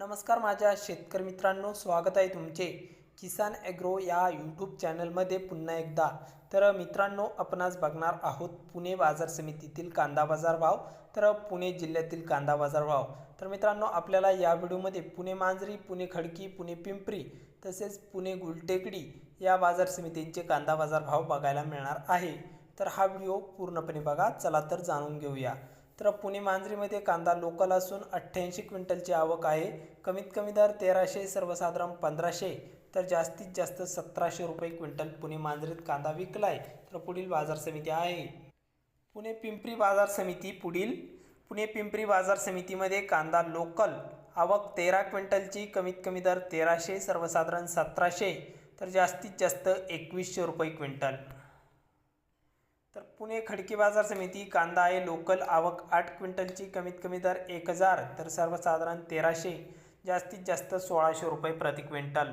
नमस्कार माझ्या शेतकरी मित्रांनो स्वागत आहे तुमचे. किसान ॲग्रो या यूट्यूब चॅनलमध्ये पुन्हा एकदा. तर मित्रांनो आपण आज बघणार आहोत पुणे बाजार समितीतील कांदा बाजार भाव तर पुणे जिल्ह्यातील कांदा बाजार भाव. तर मित्रांनो आपल्याला या व्हिडिओमध्ये पुणे मांजरी पुणे खडकी पुणे पिंपरी तसेच पुणे गुलटेकडी या बाजार समितींचे कांदा बाजार भाव बघायला मिळणार आहे. तर हा व्हिडिओ पूर्णपणे बघा चला तर जाणून घेऊया. तर पुणे मांजरीमध्ये कांदा लोकल असून अठ्ठ्याऐंशी क्विंटलची आवक आहे. कमीत कमी दर तेराशे सर्वसाधारण पंधराशे तर जास्तीत जास्त सतराशे रुपये क्विंटल पुणे मांजरीत कांदा विकलाय तर पुढील बाजार समिती आहे. पुणे पिंपरी बाजार समिती पुढील. पुणे पिंपरी बाजार समितीमध्ये कांदा लोकल आवक तेरा क्विंटलची कमीत कमी दर तेराशे सर्वसाधारण सतराशे तर जास्तीत जास्त एकवीसशे रुपये क्विंटल. तर पुणे खडकी बाजार समिती कांदा आहे लोकल आवक आठ क्विंटलची कमीत कमी दर एक हजार तर सर्वसाधारण तेराशे जास्तीत जास्त सोळाशे रुपये प्रति क्विंटल.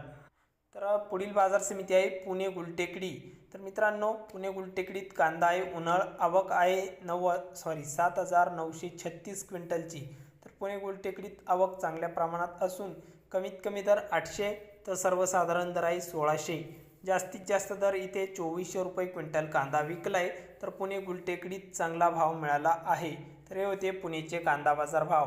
तर पुढील बाजार समिती आहे पुणे गुलटेकडी. तर मित्रांनो पुणे गुलटेकडीत कांदा आहे उन्हाळ आवक आहे नव सॉरी सात हजार नऊशे छत्तीस क्विंटलची. तर पुणे गुलटेकडीत आवक चांगल्या प्रमाणात असून कमीत कमी दर आठशे तर सर्वसाधारण दर आहे सोळाशे. जास्तीत जास्त दर इथे चोवीसशे रुपये क्विंटल कांदा विकलाय तर पुणे गुलटेकडीत चांगला भाव मिळाला आहे. तर हे होते पुणेचे कांदा बाजार भाव.